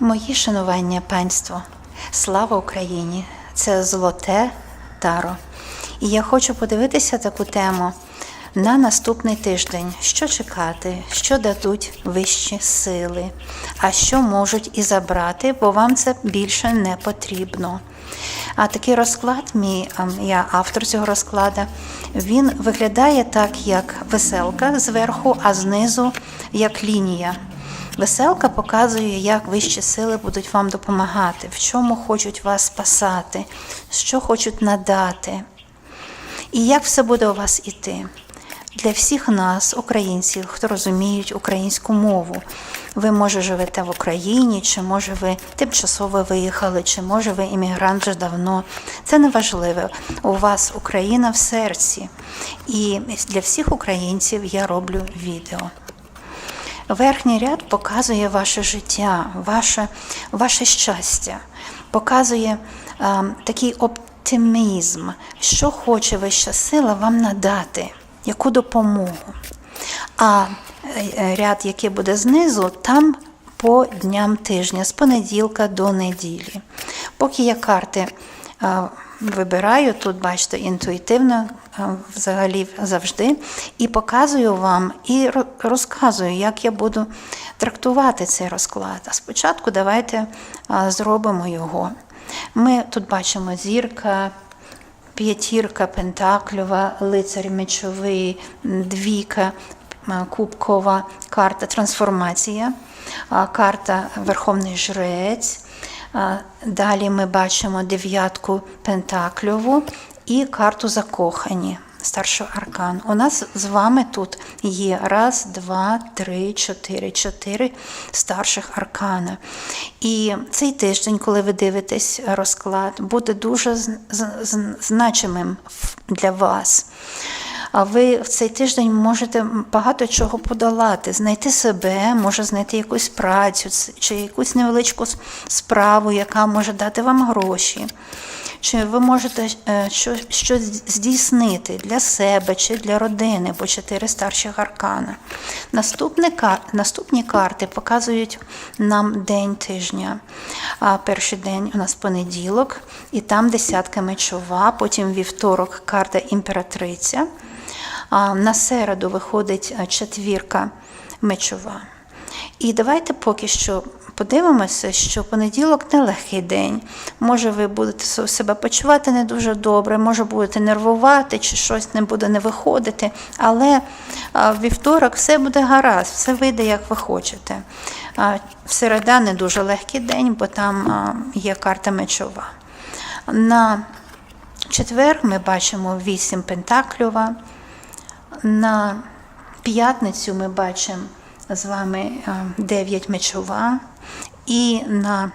Мої шанування панство, слава Україні! Це золоте таро. І я хочу подивитися таку тему на наступний тиждень. Що чекати, що дадуть вищі сили, а що можуть і забрати, бо вам це більше не потрібно. А такий розклад, мій, ем, я автор цього розкладу, він виглядає так, як веселка зверху, а знизу як лінія. Веселка показує, як вищі сили будуть вам допомагати, в чому хочуть вас спасати, що хочуть надати, і як все буде у вас іти. Для всіх нас, українців, хто розуміють українську мову. Ви, може, живете в Україні, чи може ви тимчасово виїхали, чи може ви іммігрант вже давно. Це не важливо. У вас Україна в серці. І для всіх українців я роблю відео. Верхній ряд показує ваше життя, ваше, ваше щастя, показує е, такий оптимізм, що хоче вища сила вам надати, яку допомогу. А е, ряд, який буде знизу, там по дням тижня, з понеділка до неділі. Поки я карти е, вибираю, тут, бачите, інтуїтивно взагалі завжди, і показую вам, і розказую, як я буду трактувати цей розклад. А спочатку давайте зробимо його. Ми тут бачимо зірка, п'ятірка пентакльова, лицар мечовий, двійка кубкова, карта трансформація, карта Верховний Жрець. Далі ми бачимо дев'ятку пентакльову і карту закохані. Старший аркан. У нас з вами тут є раз, два, три, чотири, чотири старших аркана. І цей тиждень, коли ви дивитесь розклад, буде дуже значимим для вас. А ви в цей тиждень можете багато чого подолати, знайти себе, може знайти якусь працю чи якусь невеличку справу, яка може дати вам гроші. Чи ви можете е, що- щось здійснити для себе чи для родини по чотири старших аркана. Наступні, наступні карти показують нам день тижня. Перший день у нас понеділок, і там десятка мечова, потім вівторок карта імператриця. На середу виходить е, четвірка мечова. І давайте поки що подивимося, що понеділок нелегкий день. Може, ви будете себе почувати не дуже добре, може будете нервувати, чи щось не буде не виходити. Але в вівторок все буде гаразд, все вийде, як ви хочете. В середа не дуже легкий день, бо там є карта мечова. На четвер ми бачимо вісім пентакльова. На п'ятницю ми бачимо з вами 9 мечова, і на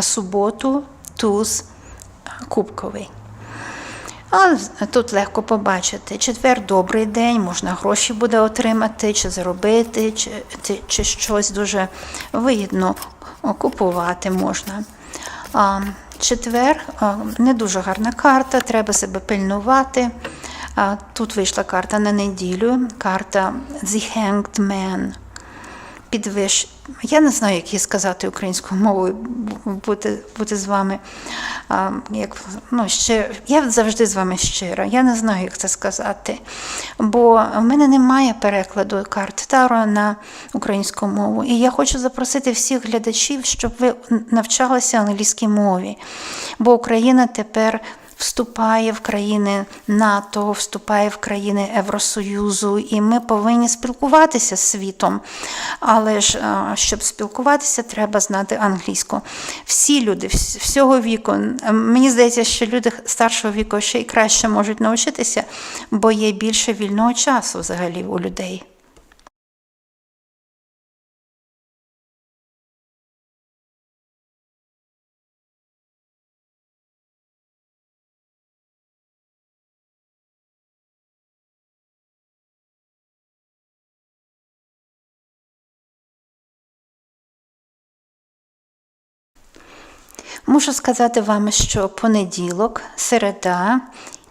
суботу туз кубковий. А тут легко побачити. Четвер добрий день, можна гроші буде отримати, чи заробити, чи, чи, щось дуже вигідно купувати можна. Четвер не дуже гарна карта, треба себе пильнувати. Тут вийшла карта на неділю, карта The Hanged Man. Підвиш. Я не знаю, як її сказати українською мовою, бути, бути з вами. А, як, ну, ще, я завжди з вами щира. Я не знаю, як це сказати. Бо в мене немає перекладу карт Таро на українську мову. І я хочу запросити всіх глядачів, щоб ви навчалися англійській мові. Бо Україна тепер вступає в країни НАТО, вступає в країни Євросоюзу, і ми повинні спілкуватися з світом. Але ж щоб спілкуватися, треба знати англійську. Всі люди всього віку. Мені здається, що люди старшого віку ще й краще можуть навчитися, бо є більше вільного часу взагалі у людей. Мушу сказати вам, що понеділок, середа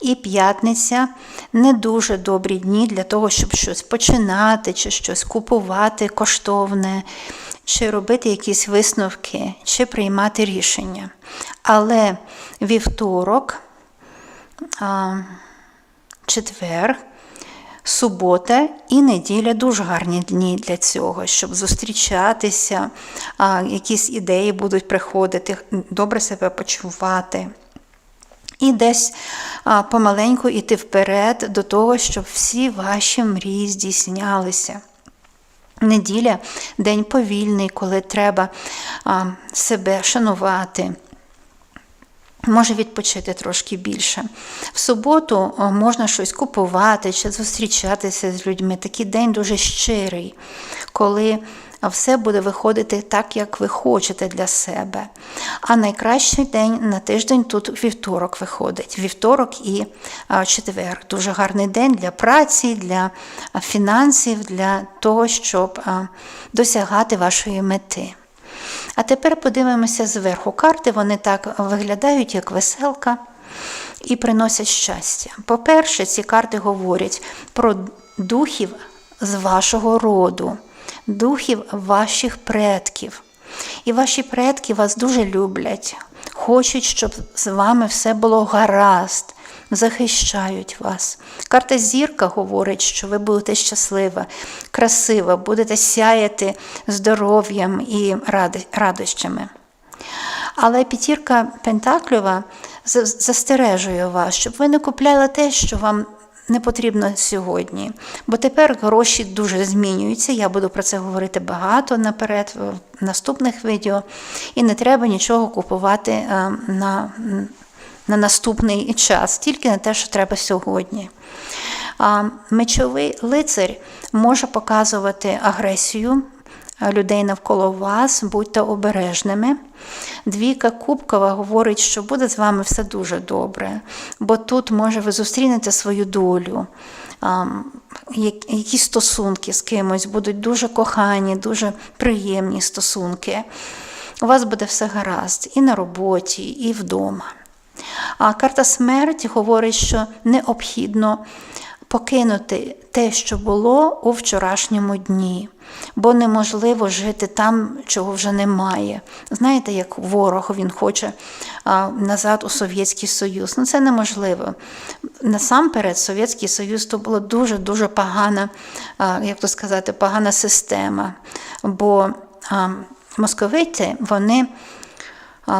і п'ятниця не дуже добрі дні для того, щоб щось починати чи щось купувати коштовне. чи робити якісь висновки, чи приймати рішення. Але вівторок, четвер, субота і неділя дуже гарні дні для цього, щоб зустрічатися, якісь ідеї будуть приходити, добре себе почувати. І десь помаленьку йти вперед до того, щоб всі ваші мрії здійснялися. Неділя день повільний, коли треба себе шанувати. Може відпочити трошки більше. В суботу можна щось купувати чи зустрічатися з людьми. Такий день дуже щирий, коли все буде виходити так, як ви хочете для себе. А найкращий день на тиждень тут вівторок виходить. Вівторок і четвер. Дуже гарний день для праці, для фінансів, для того, щоб досягати вашої мети. А тепер подивимося зверху. Карти вони так виглядають, як веселка, і приносять щастя. По-перше, ці карти говорять про духів з вашого роду, духів ваших предків. І ваші предки вас дуже люблять, хочуть, щоб з вами все було гаразд, захищають вас. Карта зірка говорить, що ви будете щаслива, красива, будете сяяти здоров'ям і радощами. Але п'ятірка Пентаклюва застережує вас, щоб ви не купляли те, що вам не потрібно сьогодні. Бо тепер гроші дуже змінюються. Я буду про це говорити багато наперед в наступних відео. І не треба нічого купувати на на наступний час, тільки на те, що треба сьогодні. Мечовий лицар може показувати агресію людей навколо вас, будьте обережними. Двійка Кубкова говорить, що буде з вами все дуже добре, бо тут, може, ви зустрінете свою долю. Якісь стосунки з кимось будуть дуже кохані, дуже приємні стосунки. У вас буде все гаразд і на роботі, і вдома. А карта смерті говорить, що необхідно покинути те, що було у вчорашньому дні, бо неможливо жити там, чого вже немає. Знаєте, як ворог він хоче назад у Совєтський Союз. Ну це неможливо. Насамперед, Совєтський Союз то була дуже-дуже погана, як то сказати, погана система. Бо московити, вони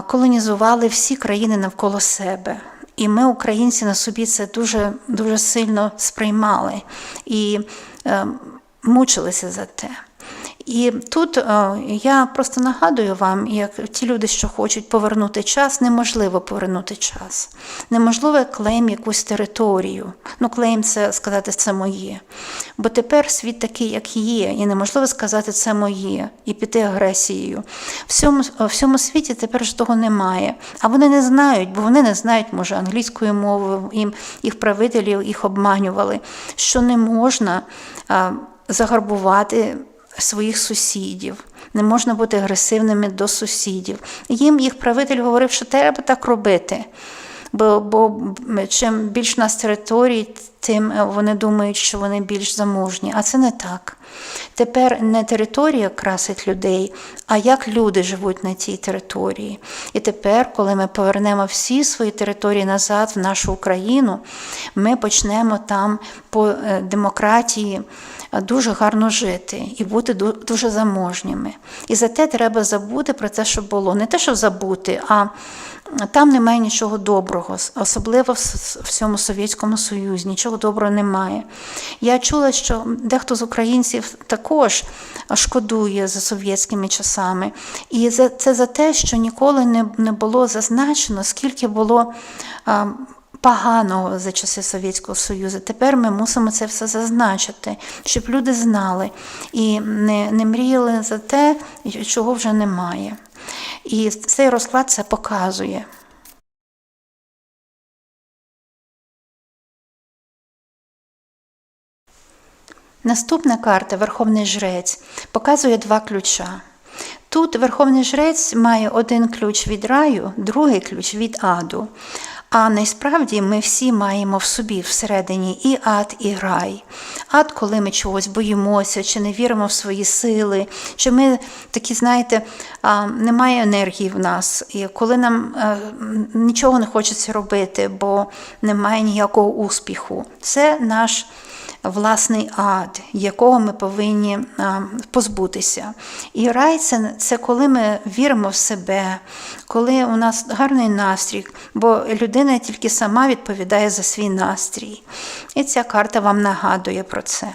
колонізували всі країни навколо себе. І ми, українці, на собі це дуже дуже сильно сприймали і е, мучилися за те. І тут е, я просто нагадую вам, як ті люди, що хочуть повернути час, неможливо повернути час. Неможливо клейм якусь територію. Ну, клейм це сказати це моє. Бо тепер світ такий, як є, і неможливо сказати це моє і піти агресією. Всьому всьому світі тепер ж того немає. А вони не знають, бо вони не знають, може, англійською мовою, їм їх правителів їх обманювали, що не можна а, загарбувати своїх сусідів, не можна бути агресивними до сусідів. Їм їх правитель говорив, що треба так робити. Бо бо чим більш у нас територій, тим вони думають, що вони більш заможні. А це не так. Тепер не територія красить людей, а як люди живуть на тій території. І тепер, коли ми повернемо всі свої території назад в нашу Україну, ми почнемо там по е, демократії дуже гарно жити і бути дуже заможніми. І за те треба забути про те, що було. Не те, що забути, а там немає нічого доброго, особливо в цьому Совєтському Союзі. Нічого доброго немає. Я чула, що дехто з українців також шкодує за совєтськими часами. І це за те, що ніколи не було зазначено, скільки було поганого за часи Совєтського Союзу. Тепер ми мусимо це все зазначити, щоб люди знали і не, не мріяли за те, чого вже немає. І цей розклад це показує. Наступна карта Верховний Жрець показує два ключа. Тут Верховний Жрець має один ключ від раю, другий ключ від аду. А насправді ми всі маємо в собі всередині і ад, і рай. Ад, коли ми чогось боїмося, чи не віримо в свої сили, чи ми такі, знаєте, немає енергії в нас, і коли нам е, нічого не хочеться робити, бо немає ніякого успіху. Це наш власний ад, якого ми повинні позбутися. І рай це, це коли ми віримо в себе, коли у нас гарний настрій, бо людина тільки сама відповідає за свій настрій. І ця карта вам нагадує про це.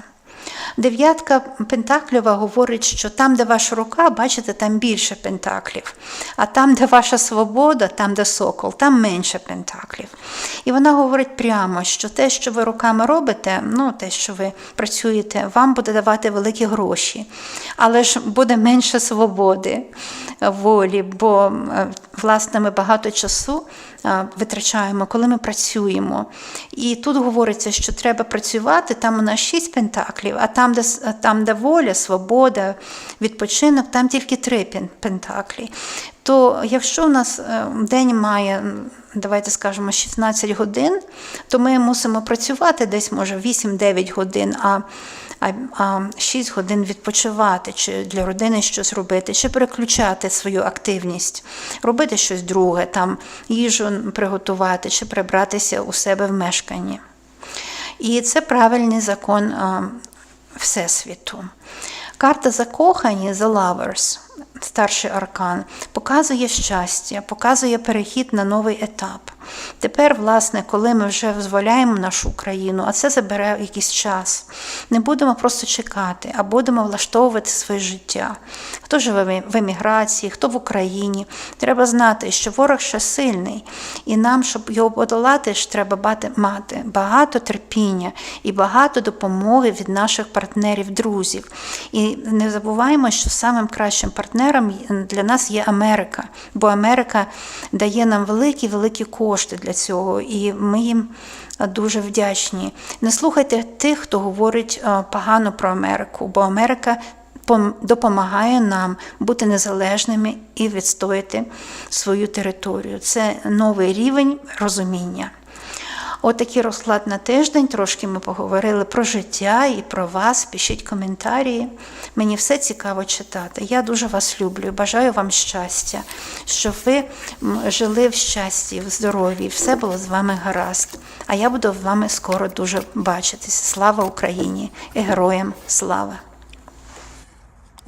Дев'ятка Пентаклєва говорить, що там, де ваша рука, бачите, там більше пентаклів. А там, де ваша свобода, там, де сокол, там менше пентаклів. І вона говорить прямо, що те, що ви руками робите, ну, те, що ви працюєте, вам буде давати великі гроші. Але ж буде менше свободи, волі, бо, е, власне, ми багато часу е, витрачаємо, коли ми працюємо. І тут говориться, що треба працювати, там у нас шість пентаклів, а там, де, с- там, де воля, свобода, відпочинок, там тільки три пен- пентаклі. То якщо у нас е, день має, давайте скажемо, 16 годин, то ми мусимо працювати десь, може, 8-9 годин, а, а, а 6 годин відпочивати, чи для родини щось робити, чи переключати свою активність, робити щось друге, там їжу приготувати, чи прибратися у себе в мешканні. І це правильний закон Всесвіту. Карта закохані The Lovers, старший аркан, показує щастя, показує перехід на новий етап. Тепер, власне, коли ми вже визволяємо нашу Україну, а це забере якийсь час, не будемо просто чекати, а будемо влаштовувати своє життя. Хто живе в еміграції, хто в Україні. Треба знати, що ворог ще сильний, і нам, щоб його подолати, ж треба мати багато терпіння і багато допомоги від наших партнерів, друзів. І не забуваємо, що самим кращим партнером для нас є Америка, бо Америка дає нам великі великі кошти для цього, і ми їм дуже вдячні. Не слухайте тих, хто говорить е, погано про Америку, бо Америка допомагає нам бути незалежними і відстояти свою територію. Це новий рівень розуміння. Отакий розклад на тиждень. Трошки ми поговорили про життя і про вас. Пишіть коментарі. Мені все цікаво читати. Я дуже вас люблю. Бажаю вам щастя, щоб ви жили в щасті, в здоров'ї, все було з вами гаразд. А я буду з вами скоро дуже бачитися. Слава Україні і героям слава!